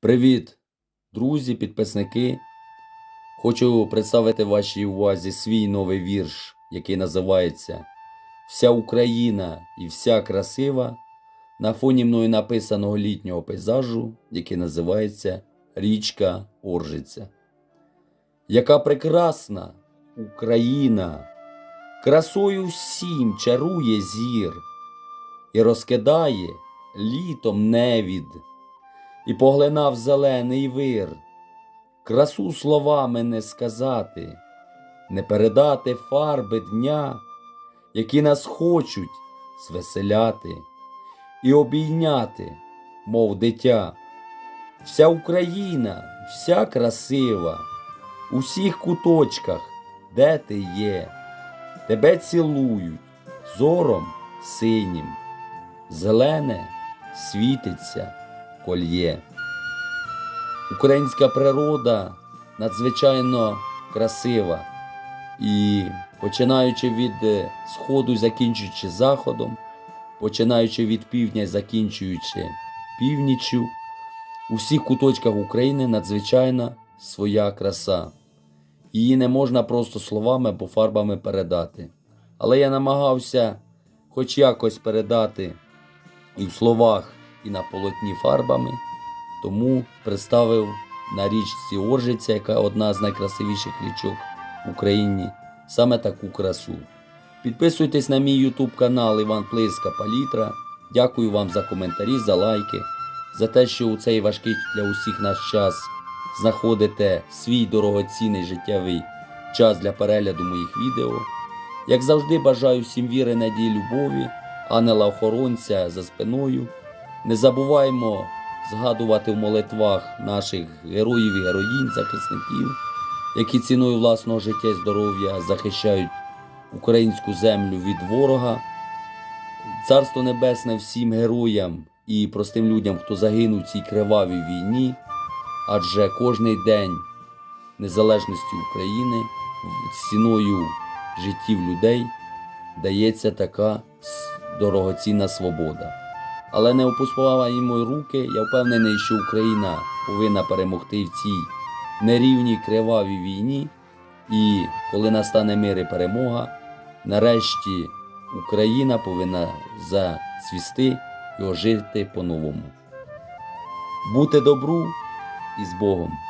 Привіт, друзі, підписники. Хочу представити вашій увазі свій новий вірш, який називається Вся Україна і вся красива на фоні мною написаного літнього пейзажу, який називається Річка Оржиця. Яка прекрасна Україна, красою всім чарує зір і розкидає літом невід і поглинав зелений вир. Красу словами не сказати, не передати фарби дня, які нас хочуть звеселяти і обійняти, мов дитя. Вся Україна, вся красива, у всіх куточках, де ти є, тебе цілують зором синім, зелене світиться кольє. Українська природа надзвичайно красива. І починаючи від е, сходу і закінчуючи заходом, починаючи від півдня і закінчуючи північчю, у всіх куточках України надзвичайна своя краса. Її не можна просто словами або фарбами передати. Але я намагався хоч якось передати і в словах, і на полотні фарбами, тому представив на річці Оржиця, яка одна з найкрасивіших річок в Україні, саме таку красу. Підписуйтесь на мій YouTube канал Іван Плиска Палітра. Дякую вам за коментарі, за лайки, за те, що у цей важкий для усіх наш час знаходите свій дорогоцінний життєвий час для перегляду моїх відео. Як завжди, бажаю всім віри, надії, любові, ангела-охоронця за спиною. Не забуваємо згадувати в молитвах наших героїв і героїнь, захисників, які ціною власного життя і здоров'я захищають українську землю від ворога. Царство Небесне всім героям і простим людям, хто загинув в цій кривавій війні, адже кожний день незалежності України ціною життів людей дається така дорогоцінна свобода. Але не опускаємо руки. Я впевнений, що Україна повинна перемогти в цій нерівній кривавій війні. І коли настане мир і перемога, нарешті Україна повинна зацвісти і ожити по-новому. Бути добру і з Богом!